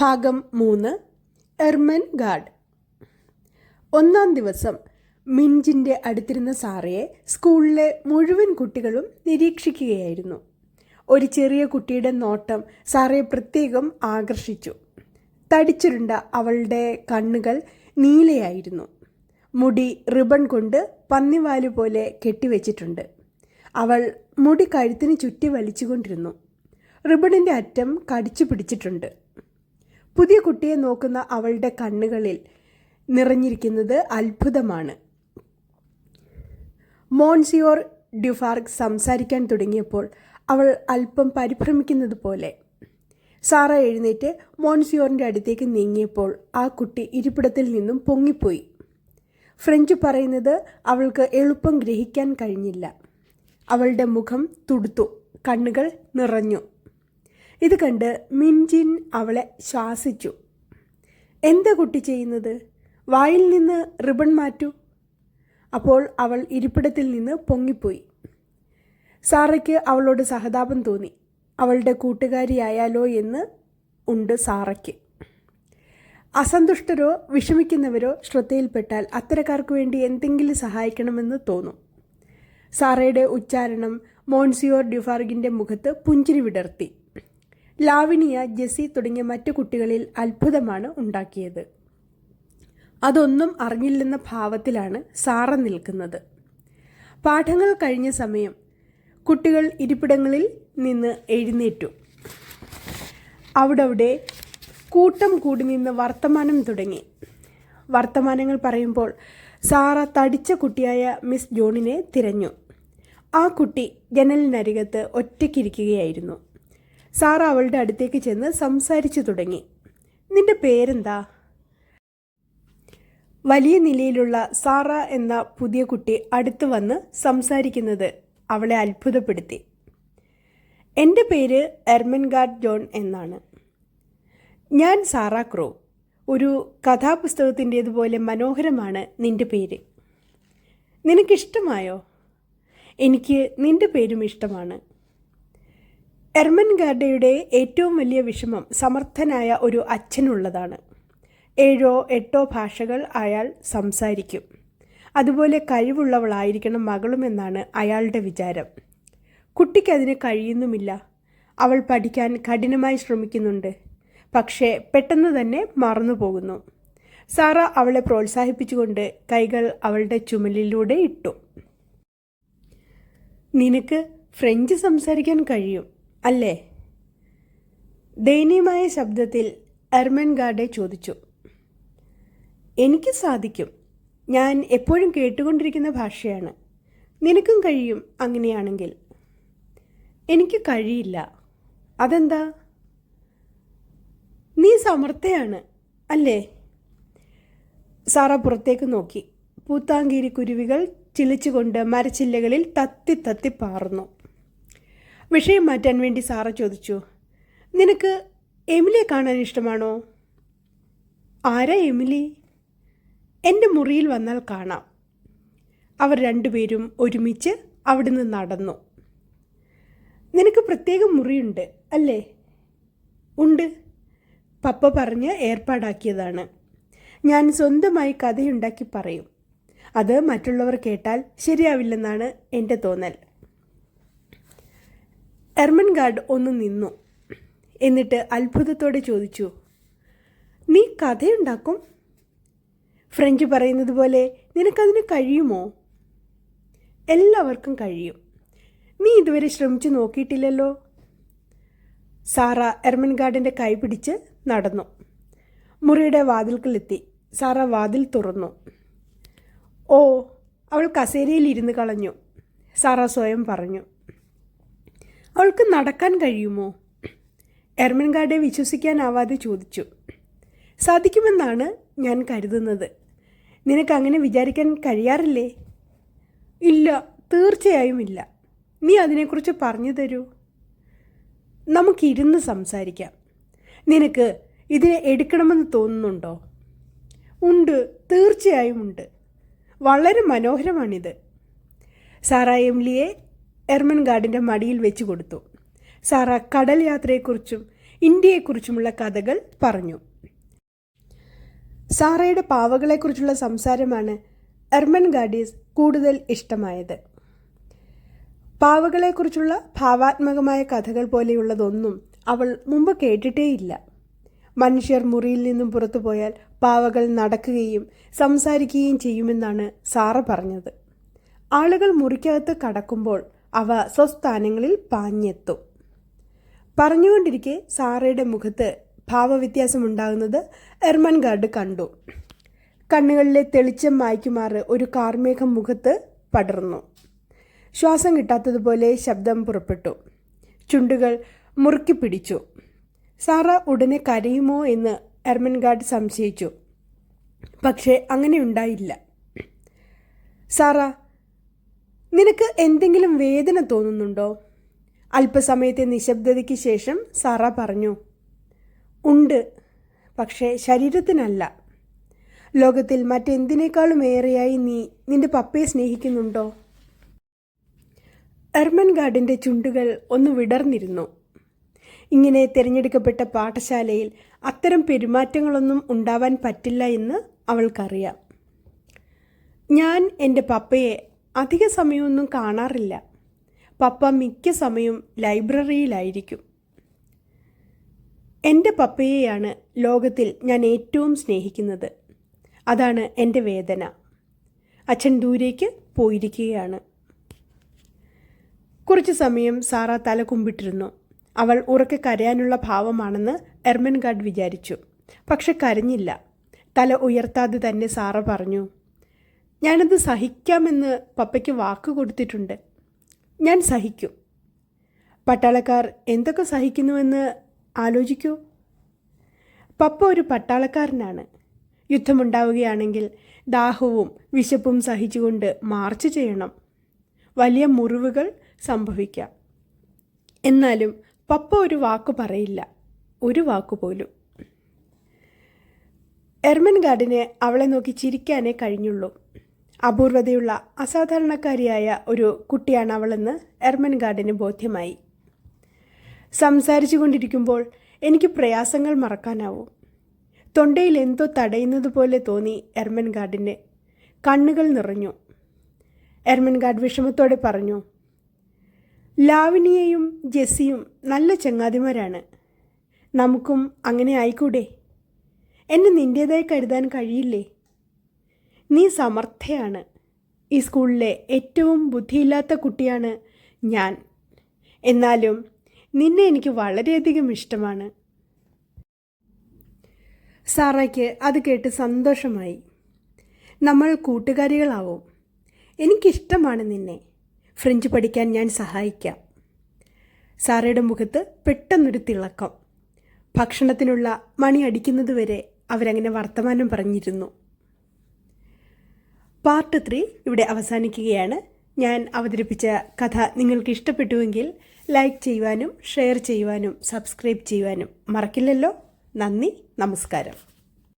ഭാഗം മൂന്ന് Ehrman guard. ഒന്നാം ദിവസം മിഞ്ചിന്റെ അടുത്തിരുന്ന സാറയെ സ്കൂളിലെ മുഴുവൻ കുട്ടികളും നിരീക്ഷിക്കുകയായിരുന്നു. ഒരു ചെറിയ കുട്ടിയുടെ നോട്ടം സാറയെ പ്രത്യേകം ആകർഷിച്ചു. തടിച്ചുരുണ്ട അവളുടെ കണ്ണുകൾ നീലയായിരുന്നു. മുടി റിബൺ കൊണ്ട് പന്നിവാൽ പോലെ കെട്ടിവെച്ചിട്ടുണ്ട്. അവൾ മുടി കഴുത്തിന് ചുറ്റി വലിച്ചുകൊണ്ടിരുന്നു. റിബണിന്റെ അറ്റം കടിച്ചു പിടിച്ചിട്ടുണ്ട്. പുതിയ കുട്ടിയെ നോക്കുന്ന അവളുടെ കണ്ണുകളിൽ നിറഞ്ഞിരിക്കുന്നത് അത്ഭുതമാണ്. മോൺസിയോർ ഡ്യുഫാർഗ് സംസാരിക്കാൻ തുടങ്ങിയപ്പോൾ അവൾ അല്പം പരിഭ്രമിക്കുന്നത് പോലെ. സാറ എഴുന്നേറ്റ് മോൺസിയോറിന്റെ അടുത്തേക്ക് നീങ്ങിയപ്പോൾ ആ കുട്ടി ഇരിപ്പിടത്തിൽ നിന്നും പൊങ്ങിപ്പോയി. ഫ്രഞ്ച് പറയുന്നത് അവൾക്ക് എളുപ്പം ഗ്രഹിക്കാൻ കഴിഞ്ഞില്ല. അവളുടെ മുഖം തുടുത്തു കണ്ണുകൾ നിറഞ്ഞു. ഇത് കണ്ട് മിൻജിൻ അവളെ ശ്വാസിച്ചു എന്താ കുട്ടി ചെയ്യുന്നത്? വായിൽ നിന്ന് റിബൺ മാറ്റൂ. അപ്പോൾ അവൾ ഇരിപ്പിടത്തിൽ നിന്ന് പൊങ്ങിപ്പോയി. സാറയ്ക്ക് അവളോട് സഹതാപം തോന്നി. അവളുടെ കൂട്ടുകാരിയായാലോ എന്ന് ഉണ്ട് സാറയ്ക്ക്. അസന്തുഷ്ടരോ വിഷമിക്കുന്നവരോ ശ്രദ്ധയിൽപ്പെട്ടാൽ അത്തരക്കാർക്ക് വേണ്ടി എന്തെങ്കിലും സഹായിക്കണമെന്ന് തോന്നും. സാറയുടെ ഉച്ചാരണം മോൺസിയോർ ഡ്യുഫാർഗിന്റെ മുഖത്ത് പുഞ്ചിരി വിടർത്തി. ലാവിനിയ ജെസി തുടങ്ങിയ മറ്റു കുട്ടികളിൽ അത്ഭുതമാണ് ഉണ്ടാക്കിയത്. അതൊന്നും അറിഞ്ഞില്ലെന്ന ഭാവത്തിലാണ് സാറ നിൽക്കുന്നത്. പാഠങ്ങൾ കഴിഞ്ഞ സമയം കുട്ടികൾ ഇരിപ്പിടങ്ങളിൽ നിന്ന് എഴുന്നേറ്റു. അവിടെ കൂട്ടം കൂടി നിന്ന് വർത്തമാനം തുടങ്ങി. വർത്തമാനങ്ങൾ പറയുമ്പോൾ സാറ തടിച്ച കുട്ടിയായ മിസ് ജോണിനെ തിരഞ്ഞു. ആ കുട്ടി ജനലിനരികത്ത് ഒറ്റയ്ക്കിരിക്കുകയായിരുന്നു. സാറ അവളുടെ അടുത്തേക്ക് ചെന്ന് സംസാരിച്ചു തുടങ്ങി. നിന്റെ പേരെന്താ? വലിയ നിലയിലുള്ള സാറ എന്ന പുതിയ കുട്ടി അടുത്തു വന്ന് സംസാരിക്കുന്നത് അവളെ അത്ഭുതപ്പെടുത്തി. എന്റെ പേര് എർമൻഗാർഡ് ജോൺ എന്നാണ്. ഞാൻ സാറ ക്രോ. ഒരു കഥാപുസ്തകത്തിന്റേതുപോലെ മനോഹരമാണ് നിന്റെ പേര്. നിനക്കിഷ്ടമായോ? എനിക്ക് നിന്റെ പേരും ഇഷ്ടമാണ്. എർമൻഗാർഡയുടെ ഏറ്റവും വലിയ വിഷമം സമർത്ഥനായ ഒരു അച്ഛനുള്ളതാണ്. ഏഴോ എട്ടോ ഭാഷകൾ അയാൾ സംസാരിക്കും. അതുപോലെ കഴിവുള്ളവളായിരിക്കണം മകളുമെന്നാണ് അയാളുടെ വിചാരം. കുട്ടിക്കതിന് കഴിയുന്നുമില്ല. അവൾ പഠിക്കാൻ കഠിനമായി ശ്രമിക്കുന്നുണ്ട്. പക്ഷേ പെട്ടെന്ന് തന്നെ മറന്നു പോകുന്നു. സാറ അവളെ പ്രോത്സാഹിപ്പിച്ചുകൊണ്ട് കൈകൾ അവളുടെ ചുമലിലൂടെ ഇട്ടു. നിനക്ക് ഫ്രഞ്ച് സംസാരിക്കാൻ കഴിയും. അല്ലേ? ദയനീയമായ ശബ്ദത്തിൽ എർമൻ ഗാർഡെ ചോദിച്ചു. എനിക്ക് സാധിക്കും. ഞാൻ എപ്പോഴും കേട്ടുകൊണ്ടിരിക്കുന്ന ഭാഷയാണ്. നിനക്കും കഴിയും അങ്ങനെയാണെങ്കിൽ. എനിക്ക് കഴിയില്ല. അതെന്താ? നീ സമർത്ഥയാണ് അല്ലേ? സാറ പുറത്തേക്ക് നോക്കി. പൂത്താങ്കീരി കുരുവികൾ ചിലിച്ചുകൊണ്ട് മരച്ചില്ലകളിൽ തത്തി തത്തി പാറുന്നു. വിഷയം മാറ്റാൻ വേണ്ടി സാറ ചോദിച്ചു. നിനക്ക് എമിലിയെ കാണാൻ ഇഷ്ടമാണോ? ആരാ എമിലി? എന്റെ മുറിയിൽ വന്നാൽ കാണാം. അവർ രണ്ടുപേരും ഒരുമിച്ച് അവിടുന്ന് നടന്നു. നിനക്ക് പ്രത്യേക മുറിയുണ്ട് അല്ലേ? ഉണ്ട്. പപ്പ പറഞ്ഞ് ഏർപ്പാടാക്കിയതാണ്. ഞാൻ സ്വന്തമായി കഥയുണ്ടാക്കി പറയും. അത് മറ്റുള്ളവർ കേട്ടാൽ ശരിയാവില്ലെന്നാണ് എന്റെ തോന്നൽ. എർമൻഗാർഡ് ഒന്ന് നിന്നു. എന്നിട്ട് അത്ഭുതത്തോടെ ചോദിച്ചു നീ കഥയുണ്ടാക്കും? ഫ്രഞ്ച് പറയുന്നത് പോലെ നിനക്കതിന് കഴിയുമോ? എല്ലാവർക്കും കഴിയും. നീ ഇതുവരെ ശ്രമിച്ചു നോക്കിയിട്ടില്ലല്ലോ? സാറ എർമൻഗാർഡിന്റെ കൈ പിടിച്ച് നടന്നു. മുറിയുടെ വാതിൽക്കലെത്തി. സാറ വാതിൽ തുറന്നു. ഓ അവൾ കസേരയിൽ ഇരുന്ന് കളഞ്ഞു സാറ സ്വയം പറഞ്ഞു. അവൾക്ക് നടക്കാൻ കഴിയുമോ? എർമൻഗാർഡെ വിശ്വസിക്കാനാവാതെ ചോദിച്ചു. സാധിക്കുമെന്നാണ് ഞാൻ കരുതുന്നത്. നിനക്ക് അങ്ങനെ വിചാരിക്കാൻ കഴിയാറില്ലേ? ഇല്ല തീർച്ചയായും ഇല്ല. നീ അതിനെക്കുറിച്ച് പറഞ്ഞു തരൂ. നമുക്കിരുന്ന് സംസാരിക്കാം. നിനക്ക് ഇതിനെ എടുക്കണമെന്ന് തോന്നുന്നുണ്ടോ? ഉണ്ട് തീർച്ചയായും ഉണ്ട്. വളരെ മനോഹരമാണിത്. സാറ എർമൻ ഗാർഡിന്റെ മടിയിൽ വെച്ചു കൊടുത്തു. സാറ കടൽ യാത്രയെക്കുറിച്ചും ഇന്ത്യയെക്കുറിച്ചുമുള്ള കഥകൾ പറഞ്ഞു. സാറയുടെ പാവകളെക്കുറിച്ചുള്ള സംസാരമാണ് എർമൻ ഗാഡീസ് കൂടുതൽ ഇഷ്ടമായത്. പാവകളെക്കുറിച്ചുള്ള ഭാവാത്മകമായ കഥകൾ പോലെയുള്ളതൊന്നും അവൾ മുമ്പ് കേട്ടിട്ടേയില്ല. മനുഷ്യർ മുറിയിൽ നിന്നും പുറത്തു പോയാൽ പാവകൾ നടക്കുകയും സംസാരിക്കുകയും ചെയ്യുമെന്നാണ് സാറ പറഞ്ഞത്. ആളുകൾ മുറിക്കകത്ത് കടക്കുമ്പോൾ അവ സ്വസ്ഥാനങ്ങളിൽ പാഞ്ഞെത്തും. പറഞ്ഞുകൊണ്ടിരിക്കെ സാറയുടെ മുഖത്ത് ഭാവവ്യത്യാസമുണ്ടാകുന്നത് എർമൻ ഗാർഡ് കണ്ടു. കണ്ണുകളിലെ തെളിച്ചം മായ്ക്കുമാറ് ഒരു കാർമേഘം മുഖത്ത് പടർന്നു. ശ്വാസം കിട്ടാത്തതുപോലെ ശബ്ദം പുറപ്പെട്ടു. ചുണ്ടുകൾ മുറുക്കി പിടിച്ചു സാറ ഉടനെ കരയുമോ എന്ന് എർമൻഗാർഡ് സംശയിച്ചു. പക്ഷേ അങ്ങനെ ഉണ്ടായില്ല. സാറ നിനക്ക് എന്തെങ്കിലും വേദന തോന്നുന്നുണ്ടോ? അല്പസമയത്തെ നിശബ്ദതയ്ക്ക് ശേഷം സാറ പറഞ്ഞു ഉണ്ട് പക്ഷേ ശരീരത്തിനല്ല. ലോകത്തിൽ മറ്റെന്തിനേക്കാളും ഏറെയായി നീ നിന്റെ പപ്പയെ സ്നേഹിക്കുന്നുണ്ടോ? എർമൻ ഗാർഡിന്റെ ചുണ്ടുകൾ ഒന്ന് വിടർന്നിരുന്നു. ഇങ്ങനെ തിരഞ്ഞെടുക്കപ്പെട്ട പാഠശാലയിൽ അത്തരം പെരുമാറ്റങ്ങളൊന്നും ഉണ്ടാവാൻ പറ്റില്ല എന്ന് അവൾക്കറിയാം. ഞാൻ എന്റെ പപ്പയെ അധിക സമയമൊന്നും കാണാറില്ല. പപ്പ മിക്ക സമയവും ലൈബ്രറിയിലായിരിക്കും. എന്റെ പപ്പയെയാണ് ലോകത്തിൽ ഞാൻ ഏറ്റവും സ്നേഹിക്കുന്നത്. അതാണ് എന്റെ വേദന. അച്ഛൻ ദൂരേക്ക് പോയിരിക്കുകയാണ്. കുറച്ച് സമയം സാറ തല കുമ്പിട്ടിരുന്നു. അവൾ ഉറക്കെ കരയാനുള്ള ഭാവമാണെന്ന് എർമൻഗാഡ് വിചാരിച്ചു. പക്ഷെ കരഞ്ഞില്ല. തല ഉയർത്താതെ തന്നെ സാറ പറഞ്ഞു ഞാനത് സഹിക്കാമെന്ന് പപ്പയ്ക്ക് വാക്ക് കൊടുത്തിട്ടുണ്ട്. ഞാൻ സഹിക്കും. പട്ടാളക്കാർ എന്തൊക്കെ സഹിക്കുന്നുവെന്ന് ആലോചിക്കൂ. പപ്പ ഒരു പട്ടാളക്കാരനാണ്. യുദ്ധമുണ്ടാവുകയാണെങ്കിൽ ദാഹവും വിശപ്പും സഹിച്ചുകൊണ്ട് മാർച്ച് ചെയ്യണം. വലിയ മുറിവുകൾ സംഭവിക്കാം. എന്നാലും പപ്പ ഒരു വാക്ക് പറയില്ല. ഒരു വാക്ക് പോലും. എർമൻ ഗാർഡിന് അവളെ നോക്കി ചിരിക്കാനേ കഴിഞ്ഞുള്ളൂ. അപൂർവതയുള്ള അസാധാരണക്കാരിയായ ഒരു കുട്ടിയാണ് അവളെന്ന് എർമൻ ഗാർഡിന് ബോധ്യമായി. സംസാരിച്ചു കൊണ്ടിരിക്കുമ്പോൾ എനിക്ക് പ്രയാസങ്ങൾ മറക്കാനാവും. തൊണ്ടയിൽ എന്തോ തടയുന്നത് പോലെ തോന്നി എർമൻ ഗാർഡിന്. കണ്ണുകൾ നിറഞ്ഞു. എർമൻ ഗാർഡ് വിഷമത്തോടെ പറഞ്ഞു ലാവിനിയയും ജെസ്സിയും നല്ല ചങ്ങാതിമാരാണ്. നമുക്കും അങ്ങനെ ആയിക്കൂടെ? എന്നെ നിന്റേതായി കരുതാൻ കഴിയില്ലേ? നീ സമർത്ഥയാണ്. ഈ സ്കൂളിലെ ഏറ്റവും ബുദ്ധിയില്ലാത്ത കുട്ടിയാണ് ഞാൻ. എന്നാലും നിന്നെ എനിക്ക് വളരെയധികം ഇഷ്ടമാണ്. സാറയ്ക്ക് അത് കേട്ട് സന്തോഷമായി. നമ്മൾ കൂട്ടുകാരികളാവും. എനിക്കിഷ്ടമാണ് നിന്നെ. ഫ്രഞ്ച് പഠിക്കാൻ ഞാൻ സഹായിക്കാം. സാറയുടെ മുഖത്ത് പെട്ടെന്നൊരു തിളക്കം. ഭക്ഷണത്തിനുള്ള മണി അടിക്കുന്നതുവരെ അവരങ്ങനെ വർത്തമാനം പറഞ്ഞിരുന്നു. പാർട്ട് ത്രീ ഇവിടെ അവസാനിക്കുകയാണ്. ഞാൻ അവതരിപ്പിച്ച കഥ നിങ്ങൾക്ക് ഇഷ്ടപ്പെട്ടുവെങ്കിൽ ലൈക്ക് ചെയ്യുവാനും ഷെയർ ചെയ്യുവാനും സബ്സ്ക്രൈബ് ചെയ്യുവാനും മറക്കില്ലല്ലോ. നന്ദി നമസ്കാരം.